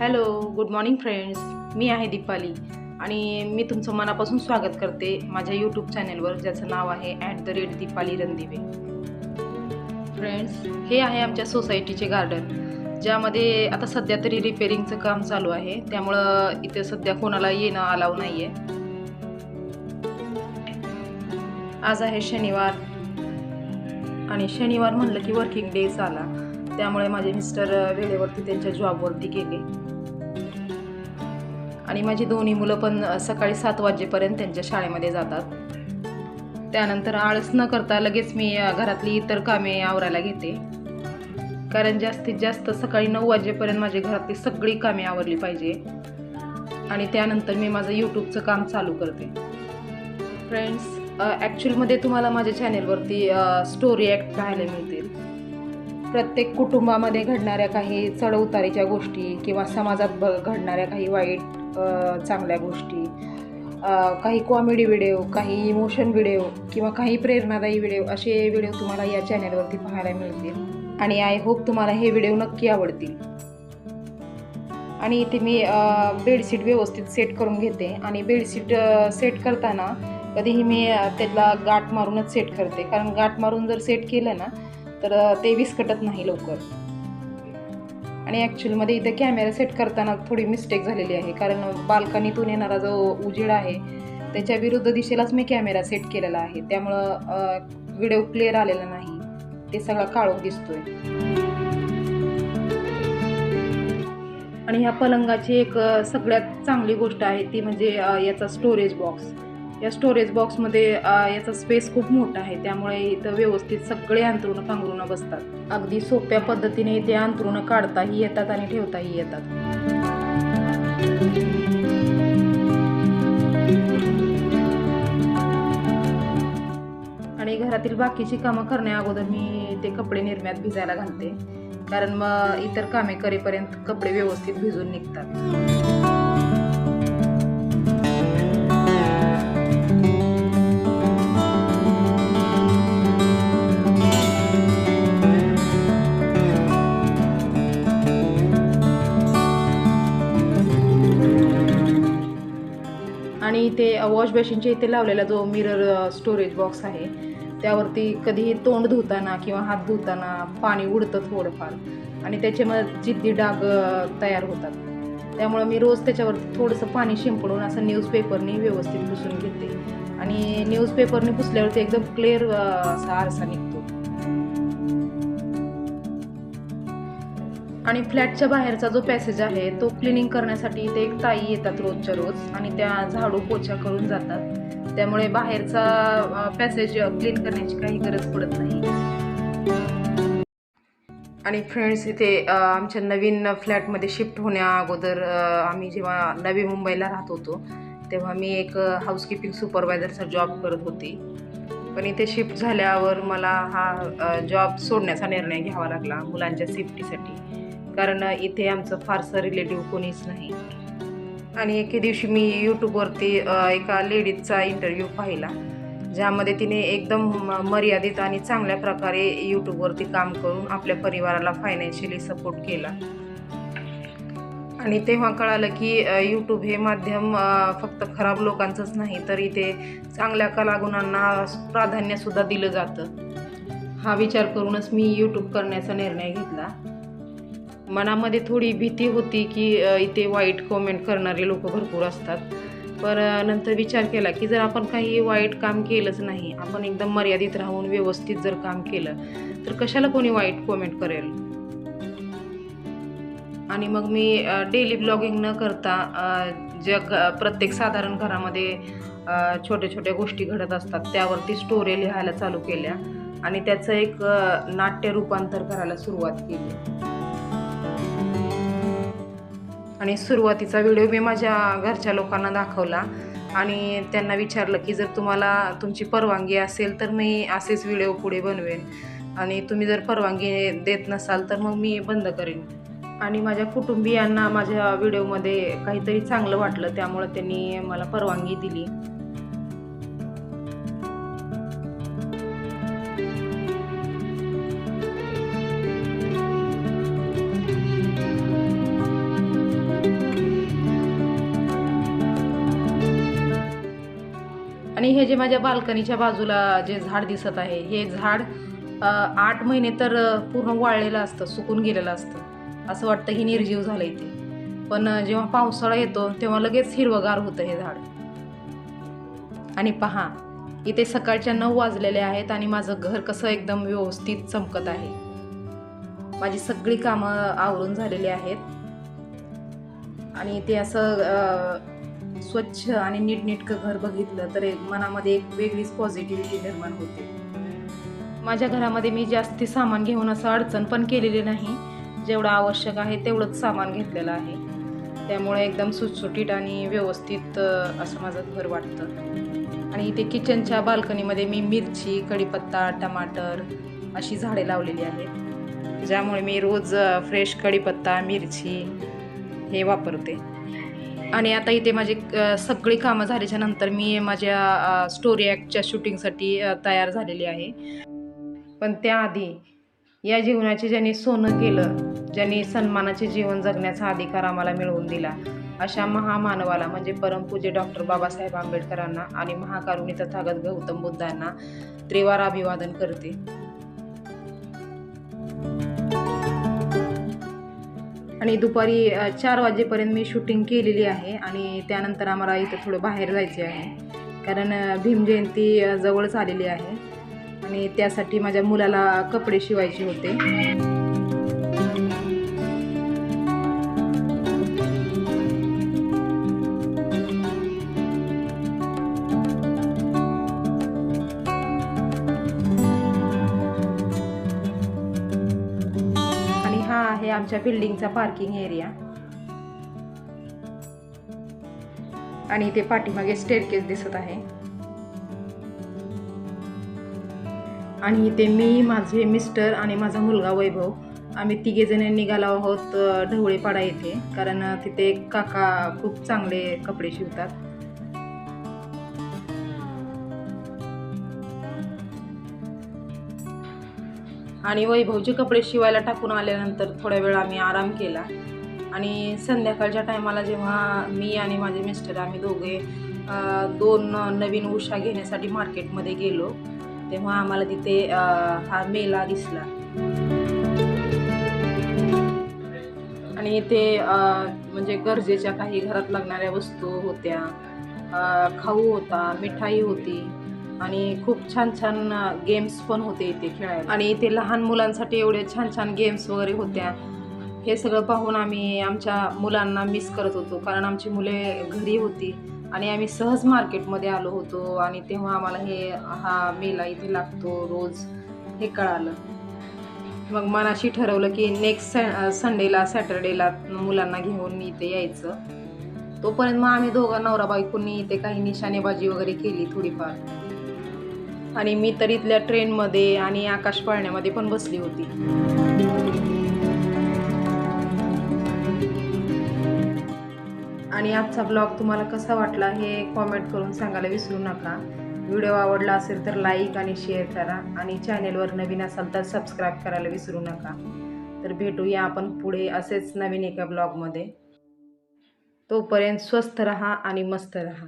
Hello good morning friends. मी आहे दीपाली आणि मी तुमचं मनापासून स्वागत करते माझ्या यूट्यूब चॅनेलवर ज्याचं नाव आहे at the rate Deepali Randive. Friends हे आहे आमच्या सोसायटीचे गार्डन ज्यामध्ये आता सध्या तरी रिपेरिंगचं काम चालू आहे. त्यामुळं इथे सध्या कोणाला येणं अलाव नाही आहे आज आहे शनिवार आणि शनिवार म्हणलं की वर्किंग डेज आला. त्यामुळे माझे मिस्टर वेळेवरती त्यांच्या जॉबवरती गेले. आणि माझी दोन्ही मुलं पण सकाळी सात वाजेपर्यंत त्यांच्या शाळेमध्ये जातात. त्यानंतर आळस न करता लगेच मी घरातली इतर कामे आवरायला घेते. कारण जास्तीत जास्त सकाळी नऊ वाजेपर्यंत माझी घरातली सगळी कामे आवरली पाहिजे. आणि त्यानंतर मी माझं यूट्यूबचं काम चालू करते. फ्रेंड्स ॲक्च्युअलमध्ये तुम्हाला माझ्या चॅनेलवरती स्टोरी ॲक्ट पाहायला मिळतील. प्रत्येक कुटुंबामध्ये घडणाऱ्या काही चढउतारीच्या गोष्टी किंवा समाजात ब घडणाऱ्या काही वाईट चांगल्या गोष्टी. काही कॉमेडी व्हिडिओ काही इमोशन व्हिडिओ किंवा काही प्रेरणादायी व्हिडिओ असे व्हिडिओ तुम्हाला या चॅनेलवरती पाहायला मिळतील. आणि आय होप तुम्हाला हे व्हिडिओ नक्की आवडतील. आणि इथे मी बेडशीट व्यवस्थित सेट करून घेते. आणि बेडशीट सेट करताना कधीही मी त्यातला त्याला गाठ मारूनच सेट करते. कारण गाठ मारून जर सेट केलं ना तर ते विस्कटत नाही लवकर. आणि ॲक्च्युअलमध्ये इथे कॅमेरा सेट करताना थोडी मिस्टेक झालेली आहे. कारण बाल्कनीतून येणारा जो उजेड आहे त्याच्या विरुद्ध दिशेलाच मी कॅमेरा सेट केलेला आहे. त्यामुळं व्हिडिओ क्लिअर आलेला नाही. ते सगळा काळोख दिसतोय. आणि ह्या पलंगाची एक सगळ्यात चांगली गोष्ट आहे ती म्हणजे याचा स्टोरेज बॉक्स या स्टोरेज बॉक्समध्ये याचा स्पेस खूप मोठा आहे. त्यामुळे इथं व्यवस्थित सगळे अंतरुणं पांघरुणं बसतात. अगदी सोप्या पद्धतीने इथे अंतरुणं काढताही येतात आणि ठेवताही येतात. आणि घरातील बाकीची कामं करण्या अगोदर मी ते कपडे निरम्यात भिजायला घालते. कारण मग इतर कामे करेपर्यंत कपडे व्यवस्थित भिजून निघतात. वॉश बेसिनच्या इथे लावलेला जो मिरर स्टोरेज बॉक्स आहे त्यावरती कधीही तोंड धुताना किंवा हात धुताना पाणी उडतं थोडंफार. आणि त्याच्यामध्ये जिद्दी डाग तयार होतात. त्यामुळं मी रोज त्याच्यावरती थोडंसं पाणी शिंपडून असं न्यूजपेपरनी व्यवस्थित पुसून घेते. आणि न्यूजपेपरने पुसल्यावरती एकदम क्लिअर असा आरसा निघतो. आणि फ्लॅटच्या बाहेरचा जो पॅसेज आहे तो क्लिनिंग करण्यासाठी इथे एक ताई येतात रोजच्या रोज आणि त्या झाडू पोछा करून जातात. त्यामुळे बाहेरचा पॅसेज क्लीन करण्याची काही गरज पडत नाही. आणि फ्रेंड्स इथे आमच्या नवीन फ्लॅटमध्ये शिफ्ट होण्या अगोदर आम्ही जेव्हा नवी मुंबईला राहत होतो तेव्हा मी एक हाऊसकीपिंग सुपरवायझरचा जॉब करत होती. पण इथे शिफ्ट झाल्यावर मला हा जॉब सोडण्याचा निर्णय घ्यावा लागला मुलांच्या सेफ्टीसाठी कारण इथे आमचं फारसं रिलेटिव्ह कोणीच नाही. आणि एके दिवशी मी यूट्यूबवरती एका लेडीजचा इंटरव्ह्यू पाहिला ज्यामध्ये तिने एकदम म- मर्यादित आणि चांगल्या प्रकारे यूट्यूबवरती काम करून आपल्या परिवाराला फायनान्शियली सपोर्ट केला. आणि तेव्हा कळालं की यूट्यूब हे माध्यम फक्त खराब लोकांचंच नाही तर इथे चांगल्या कलागुणांना प्राधान्यसुद्धा दिलं जातं. हा विचार करूनच मी यूट्यूब करण्याचा निर्णय घेतला. मनामध्ये थोडी भीती होती की इथे वाईट कमेंट करणारे लोक भरपूर असतात. पण नंतर विचार केला की जर आपण काही वाईट काम केलंच नाही आपण एकदम मर्यादित राहून व्यवस्थित जर काम केलं तर कशाला कोणी वाईट कमेंट करेल? आणि मग मी डेली ब्लॉगिंग न करता जग प्रत्येक साधारण घरामध्ये छोट्या छोट्या गोष्टी घडत असतात त्यावरती स्टोरी लिहायला चालू केल्या आणि त्याचं एक नाट्य रूपांतर करायला सुरुवात केली. आणि सुरुवातीचा व्हिडिओ मी माझ्या घरच्या लोकांना दाखवला. आणि त्यांना विचारलं की जर तुम्हाला तुमची परवानगी असेल तर मी असेच व्हिडिओ पुढे बनवेन. आणि तुम्ही जर परवानगी देत नसाल तर मग मी बंद करेन. आणि माझ्या कुटुंबियांना माझ्या व्हिडिओमध्ये काहीतरी चांगलं वाटलं त्यामुळं त्यांनी मला परवानगी दिली. जे माझ्या बाल्कनीच्या बाजूला जे झाड दिसत आहे हे झाड आठ महिने तर पूर्ण वाळलेलं असतं सुकून गेलेलं असतं. असं वाटतं की निर्जीव झालं इथे पण जेव्हा पावसाळा येतो तेव्हा लगेच हिरवगार होतं हे झाड. आणि पहा इथे सकाळच्या नऊ वाजलेले आहेत आणि माझं घर कसं एकदम व्यवस्थित चमकत आहे. माझी सगळी कामं आवरून झालेली आहेत. आणि ते असं स्वच्छ आणि नीटनेटकं घर बघितलं तर एक मनामध्ये एक वेगळीच पॉझिटिव्हिटी निर्माण होते. माझ्या घरामध्ये मी जास्ती सामान घेऊन असं अडचण पण केलेली नाही. जेवढं आवश्यक आहे तेवढंच सामान घेतलेलं आहे. त्यामुळे एकदम सुटसुटीत आणि व्यवस्थित असं माझं घर वाटतं. आणि इथे किचनच्या बाल्कनीमध्ये मी मिरची कढीपत्ता टमाटर अशी झाडे लावलेली आहेत. ज्यामुळे मी रोज फ्रेश कढीपत्ता मिरची हे वापरते. आणि आता इथे माझी सगळी कामं झाल्याच्यानंतर मी माझ्या स्टोरी ॲक्टच्या शूटिंगसाठी तयार झालेली आहे. पण त्याआधी या जीवनाचे ज्यांनी सोनं केलं ज्यांनी सन्मानाचे जीवन जगण्याचा अधिकार आम्हाला मिळवून दिला अशा महामानवाला म्हणजे परमपूज्य डॉक्टर बाबासाहेब आंबेडकरांना आणि महाकारुणी तथागत गौतम बुद्धांना त्रिवार अभिवादन करते. आणि दुपारी चार वाजेपर्यंत मी शूटिंग केलेली आहे आणि त्यानंतर आम्हाला इथं थोडं बाहेर जायचे आहे. कारण भीमजयंती भीम जयंती जवळच आलेली आहे आणि त्यासाठी माझ्या मुलाला कपडे शिवायचे होते. आमच्या बिल्डिंगचा पार्किंग एरिया. आणि इथे पाठीमागे स्टेअरकेस दिसत आहे. आणि इथे मी माझे मिस्टर आणि माझा मुलगा वैभव आम्ही तिघे जण निघालो आहोत ढवळेपाडा येथे. कारण तिथे काका खूप चांगले कपडे शिवतात. आणि वैभवचे कपडे शिवायला टाकून आल्यानंतर थोड्या वेळ आम्ही आराम केला. आणि संध्याकाळच्या टायमाला जेव्हा मी आणि माझे मिस्टर आम्ही दोघे दोन नवीन उषा घेण्यासाठी मार्केटमध्ये गेलो तेव्हा आम्हाला तिथे हा मेला दिसला. आणि इथे म्हणजे गरजेच्या काही घरात लागणाऱ्या वस्तू होत्या खाऊ होता मिठाई होती आणि खूप छान छान गेम्स पण होते इथे खेळायला. आणि इथे लहान मुलांसाठी एवढे छान छान गेम्स वगैरे होत्या. हे सगळं पाहून आम्ही आमच्या मुलांना मिस करत होतो. कारण आमची मुले घरी होती आणि आम्ही सहज मार्केटमध्ये आलो होतो. आणि तेव्हा आम्हाला हे हा मेला इथे लागतो रोज. हे कळालं. मग मनाशी ठरवलं की नेक्स्ट संडेला सॅटर्डेला मुलांना घेऊन इथे यायचं. तोपर्यंत मग आम्ही दोघं नवरा बायकोंनी इथे काही निशाणेबाजी वगैरे केली थोडीफार. आणि मी तर इथल्या ट्रेनमध्ये आणि आकाश पाळण्यामध्ये पण बसली होती. आणि आजचा ब्लॉग तुम्हाला कसा वाटला हे कॉमेंट करून सांगायला विसरू नका. व्हिडिओ आवडला असेल तर लाईक आणि शेअर करा आणि चॅनेलवर नवीन असाल तर सबस्क्राईब करायला विसरू नका. तर भेटूया आपण पुढे असेच नवीन एका ब्लॉगमध्ये तोपर्यंत स्वस्थ रहा आणि मस्त रहा.